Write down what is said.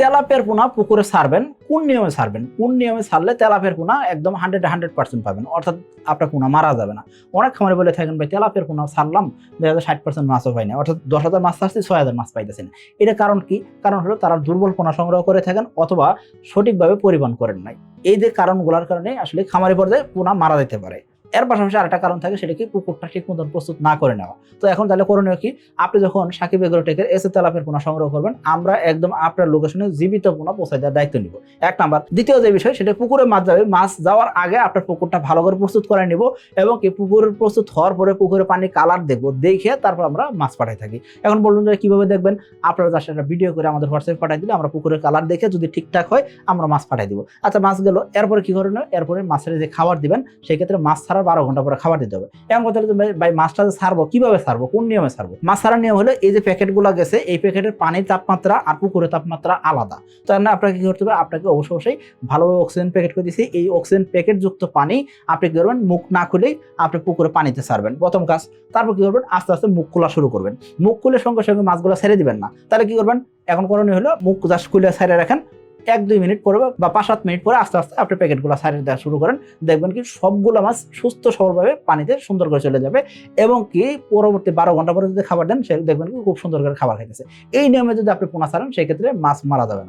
তেলাপের পোনা পুকুরে ছাড়বেন কোন নিয়মে ছাড়বেন কোন নিয়মে ছাড়লে তেলাপের পোনা একদম হান্ড্রেড হান্ড্রেড পার্সেন্ট পাবেন? অর্থাৎ আপনার পোনা মারা যাবে না। অনেক খামারে বলে থাকেন, ভাই তেলাপের পোনা ছাড়লাম দুই হাজার ষাট পার্সেন্ট মাছও পাই না। অর্থাৎ দশ হাজার মাছ ছাড়ছি ছয় হাজার মাছ পাইতেছি না। এটা কারণ কি? কারণ হলো তারা দুর্বল পোনা সংগ্রহ করে থাকেন অথবা সঠিকভাবে পরিবহন করেন নাই। এই যে কারণগুলোর কারণে আসলে খামারি পর্যায়ে পোনা মারা যেতে পারে। এর পাশাপাশি আরেকটা কারণ থাকে, সেটা কি? পুকুরটা ঠিক মতন প্রস্তুত না করে নেওয়া। তো এখন তাহলে করণীয় কি? আপনি যখন সাকিব এগ্রোটেকের এসে তেলাপের পোনা সংগ্রহ করবেন, আমরা একদম আপনার লোকেশনে জীবিত পোনা পৌঁছায় দেওয়ার দায়িত্ব নিব। এক নাম্বার। দ্বিতীয় যে বিষয়, সেটা পুকুরে মাছ যাবে। মাছ যাওয়ার আগে আপনার পুকুরটা ভালো করে প্রস্তুত করে নিব এবং কি পুকুরের প্রস্তুত হওয়ার পরে পুকুরে পানি কালার দেখব, দেখে তারপর আমরা মাছ পাঠাই থাকি। এখন বলুন যে কীভাবে দেখবেন? আপনারা জাস্ট একটা ভিডিও করে আমাদের হোয়াটসঅ্যাপে পাঠাই দিলে আমরা পুকুরের কালার দেখে যদি ঠিকঠাক হয়, আমরা মাছ পাঠাই দিব। আচ্ছা মাছ গেল। এরপরে কি করণীয়? এরপরে মাছের যে খাবার দিবেন সেই ক্ষেত্রে মাছ ছাড়ার বারো ঘণ্টা পরে খাবার দিতে হবে। এমন কথা ভাই- মাছটা সারবো, কীভাবে ছাড়বো কোন নিয়মে ছাড়বো মাছ ছাড়ার নিয়ম হলো এই যে প্যাকেটগুলো গেছে, এই প্যাকেটের পানির তাপমাত্রা আর পুকুরের তাপমাত্রা আলাদা। তার না, আপনাকে কি করতে হবে? আপনাকে অবশ্যই অবশ্যই ভালোভাবে অক্সিজেন প্যাকেট করে দিয়েছি। এই অক্সিজেন প্যাকেট যুক্ত পানি আপনি কি করবেন? মুখ না খুলেই আপনি পুকুরে পানিতে সারবেন। প্রথম কাজ, তারপর কি করবেন? আস্তে আস্তে মুখ খোলা শুরু করবেন। মুখ খুলে সঙ্গে সঙ্গে মাছগুলো ছেড়ে দিবেন না। তাহলে কি করবেন? এখন করণীয় হলো মুখ জাস্ট খুলে ছেড়ে রাখেন। এক দুই মিনিট পরে বা পাঁচ সাত মিনিট পরে আস্তে আস্তে আপনি প্যাকেটগুলো সাইডে দেওয়া শুরু করেন, দেখবেন কি সবগুলো মাছ সুস্থ সবলভাবে পানিতে সুন্দর করে চলে যাবে এবং কি পরবর্তী বারো ঘণ্টা পরে যদি খাবার দেন, সে দেখবেন কি খুব সুন্দর করে খাবার খাইতেছে। এই নিয়মে যদি আপনি পোনা ছাড়েন, সেক্ষেত্রে মাছ মারা যাবে না।